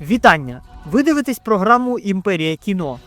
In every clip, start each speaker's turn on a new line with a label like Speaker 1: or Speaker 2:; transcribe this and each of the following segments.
Speaker 1: Вітання! Ви дивитесь програму Імперія кіно.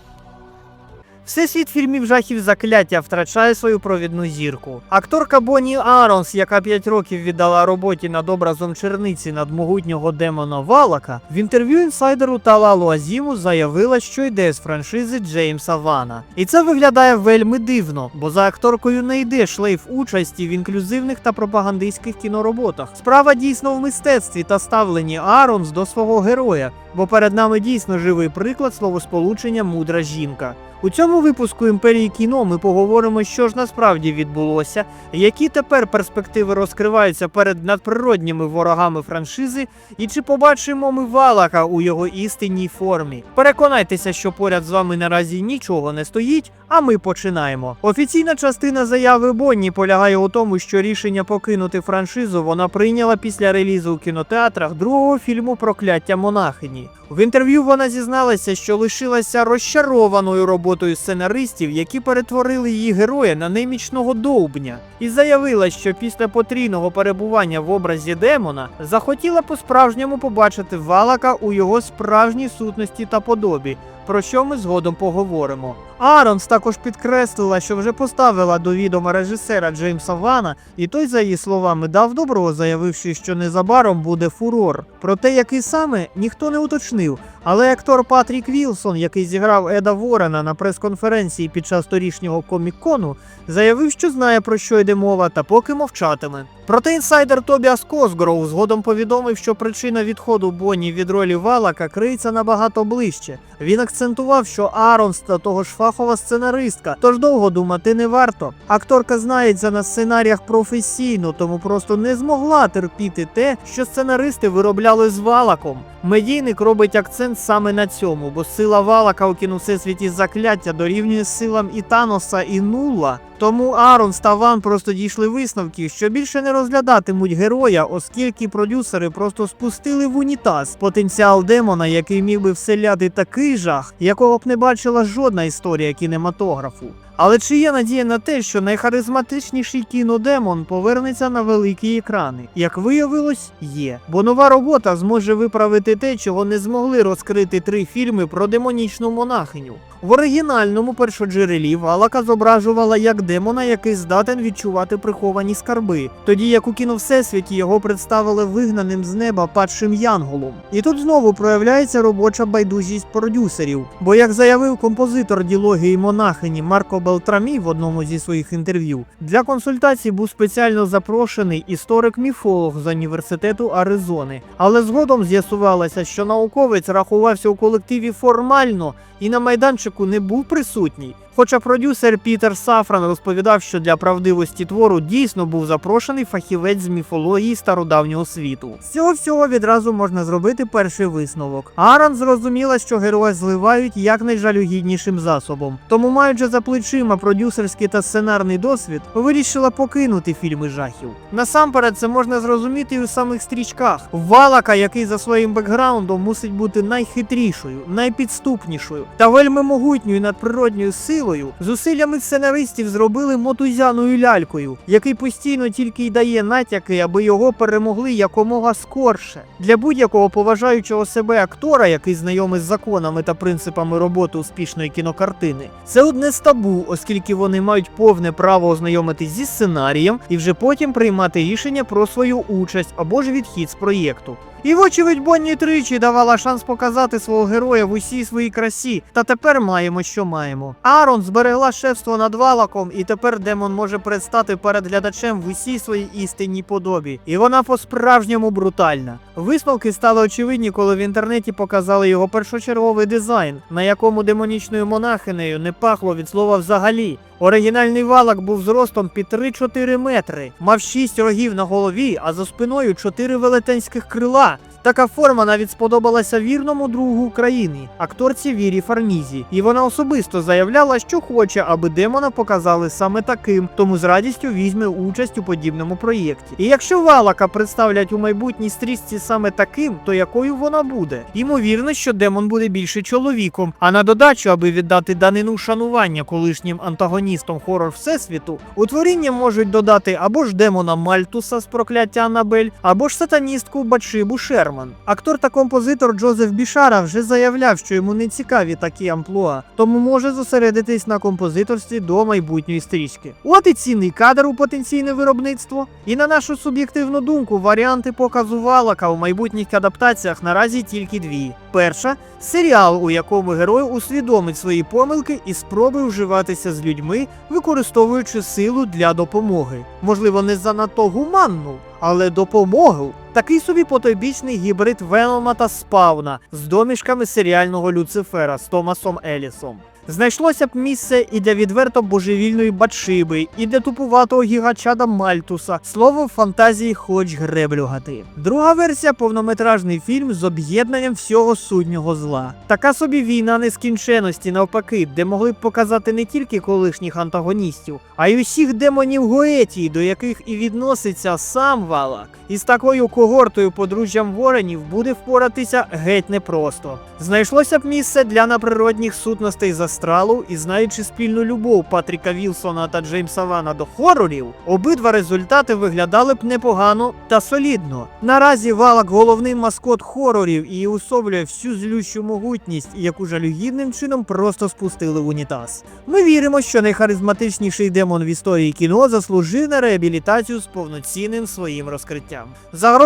Speaker 1: Всесвіт фільмів жахів закляття втрачає свою провідну зірку. Акторка Бонні Аронс, яка 5 років віддала роботі над образом черниці над могутнього демона Валака, в інтерв'ю інсайдеру Талалу Азіму заявила, що йде з франшизи Джеймса Вана. І це виглядає вельми дивно, бо за акторкою не йде шлейф участі в інклюзивних та пропагандистських кінороботах. Справа дійсно в мистецтві та ставленні Аронс до свого героя, бо перед нами дійсно живий приклад словосполучення мудра жінка. У цьому випуску імперії кіно ми поговоримо, що ж насправді відбулося, які тепер перспективи розкриваються перед надприродніми ворогами франшизи, і чи побачимо ми Валака у його істинній формі. Переконайтеся, що поряд з вами наразі нічого не стоїть, а ми починаємо. Офіційна частина заяви Бонні полягає у тому, що рішення покинути франшизу вона прийняла після релізу у кінотеатрах другого фільму Прокляття монахині. В інтерв'ю вона зізналася, що лишилася розчарованою роботою сценаристів, які перетворили її героя на немічного довбня, і заявила, що після потрійного перебування в образі демона захотіла по-справжньому побачити Валака у його справжній сутності та подобі. Про що ми згодом поговоримо. Аронс також підкреслила, що вже поставила до відома режисера Джеймса Вана, і той, за її словами, дав добро, заявивши, що незабаром буде фурор. Проте, який саме ніхто не уточнив. Але актор Патрік Вілсон, який зіграв Еда Ворена на прес-конференції під час торішнього комік-кону, заявив, що знає про що йде мова, та поки мовчатиме. Проте інсайдер Тобіас Косгроу згодом повідомив, що причина відходу Бонні від ролі Валака криється набагато ближче. Він акцентував, що Аронс та того ж фахова сценаристка, тож довго думати не варто. Акторка знається на сценаріях професійно, тому просто не змогла терпіти те, що сценаристи виробляли з Валаком. Медійник робить акцент саме на цьому, бо сила Валака у кіновсесвіті закляття дорівнює силам і Таноса, і Нула. Тому Аронс та Ван просто дійшли висновків, що більше не розглядатимуть героя, оскільки продюсери просто спустили в унітаз потенціал демона, який міг би вселяти такий жах, якого б не бачила жодна історія кінематографу. Але чи є надія на те, що найхаризматичніший кінодемон повернеться на великі екрани? Як виявилось, є. Бо нова робота зможе виправити те, чого не змогли розкрити три фільми про демонічну монахиню. В оригінальному першоджерелі Валака зображувала як демона, який здатен відчувати приховані скарби, тоді як у кіновсесвіті його представили вигнаним з неба падшим янголом. І тут знову проявляється робоча байдужість продюсерів. Бо, як заявив композитор ділогії монахині Марко Белтрамі в одному зі своїх інтерв'ю, для консультацій був спеціально запрошений історик-міфолог з університету Аризони. Але згодом з'ясувалося, що науковець рахувався у колективі формально і на майданчику не був присутній. Хоча продюсер Пітер Сафран розповідав, що для правдивості твору дійсно був запрошений фахівець з міфології стародавнього світу. З цього всього відразу можна зробити перший висновок. Аран зрозуміла, що героя зливають якнайжалюгіднішим засобом. Тому, маючи за плечима продюсерський та сценарний досвід, вирішила покинути фільми жахів. Насамперед, це можна зрозуміти і у самих стрічках. Валака, який за своїм бекграундом мусить бути найхитрішою, найпідступнішою та вельми могутньою надприродньою силою, зусиллями сценаристів зробили мотузяною лялькою, який постійно тільки й дає натяки, аби його перемогли якомога скорше. Для будь-якого поважаючого себе актора, який знайомий з законами та принципами роботи успішної кінокартини, це одне з табу, оскільки вони мають повне право ознайомитись зі сценарієм і вже потім приймати рішення про свою участь або ж відхід з проєкту. І вочевидь Бонні тричі давала шанс показати свого героя в усій своїй красі, та тепер маємо, що маємо. Арон зберегла шефство над валаком, і тепер демон може предстати перед глядачем в усій своїй істинній подобі. І вона по-справжньому брутальна. Висновки стали очевидні, коли в інтернеті показали його першочерговий дизайн, на якому демонічною монахинею не пахло від слова взагалі. Оригінальний валак був зростом під 3-4 метри, мав 6 рогів на голові, а за спиною 4 велетенських крила. Така форма навіть сподобалася вірному другу України, акторці Вірі Фармізі, і вона особисто заявляла, що хоче, аби демона показали саме таким, тому з радістю візьме участь у подібному проєкті. І якщо Валака представлять у майбутній стрічці саме таким, то якою вона буде? Ймовірно, що демон буде більше чоловіком. А на додачу, аби віддати данину шанування колишнім антагоністам хорор всесвіту, у творіння можуть додати або ж демона Мальтуса з прокляття Анабель, або ж сатаністку Батшибу Шерман. Актор та композитор Джозеф Бішара вже заявляв, що йому не цікаві такі амплуа, тому може зосередитись на композиторстві до майбутньої стрічки. От і цінний кадр у потенційне виробництво. І на нашу суб'єктивну думку, варіанти показу Валака у майбутніх адаптаціях наразі тільки дві. Перша серіал, у якому герой усвідомить свої помилки і спробує вживатися з людьми, використовуючи силу для допомоги. Можливо, не занадто гуманну, але допомогу. Такий собі потойбічний гібрид Венома та Спауна з домішками серіального Люцифера з Томасом Елісом. Знайшлося б місце і для відверто божевільної Батшиби, і для тупуватого гігачада Мальтуса. Слово фантазії хоч греблю гати. Друга версія повнометражний фільм з об'єднанням всього сутнього зла. Така собі війна нескінченності, навпаки, де могли б показати не тільки колишніх антагоністів, а й усіх демонів Гоетії, до яких і відноситься сам Валак. І з такою когортою подружжям воронів буде впоратися геть непросто. Знайшлося б місце для наприродних сутностей з астралу, і знаючи спільну любов Патріка Вілсона та Джеймса Вана до хорорів, обидва результати виглядали б непогано та солідно. Наразі Валак головний маскот хорорів і усовлює всю злющу могутність, яку жалюгідним чином просто спустили в унітаз. Ми віримо, що найхаризматичніший демон в історії кіно заслужив на реабілітацію з повноцінним своїм розкриттям.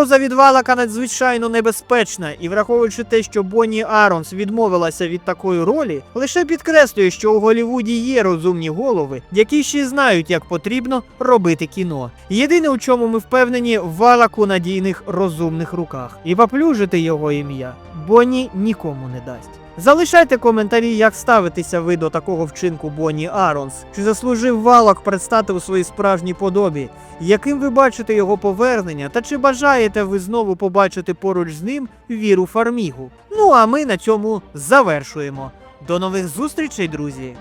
Speaker 1: Загроза від Валака надзвичайно небезпечна, і враховуючи те, що Бонні Аронс відмовилася від такої ролі, лише підкреслює, що у Голівуді є розумні голови, які ще знають, як потрібно робити кіно. Єдине, у чому ми впевнені, Валак у надійних розумних руках, і поплюжити його ім'я Бонні нікому не дасть. Залишайте коментарі, як ставитеся ви до такого вчинку Бонні Аронс. Чи заслужив валок предстати у своїй справжній подобі? Яким ви бачите його повернення, та чи бажаєте ви знову побачити поруч з ним віру Фармігу? Ну а ми на цьому завершуємо. До нових зустрічей, друзі!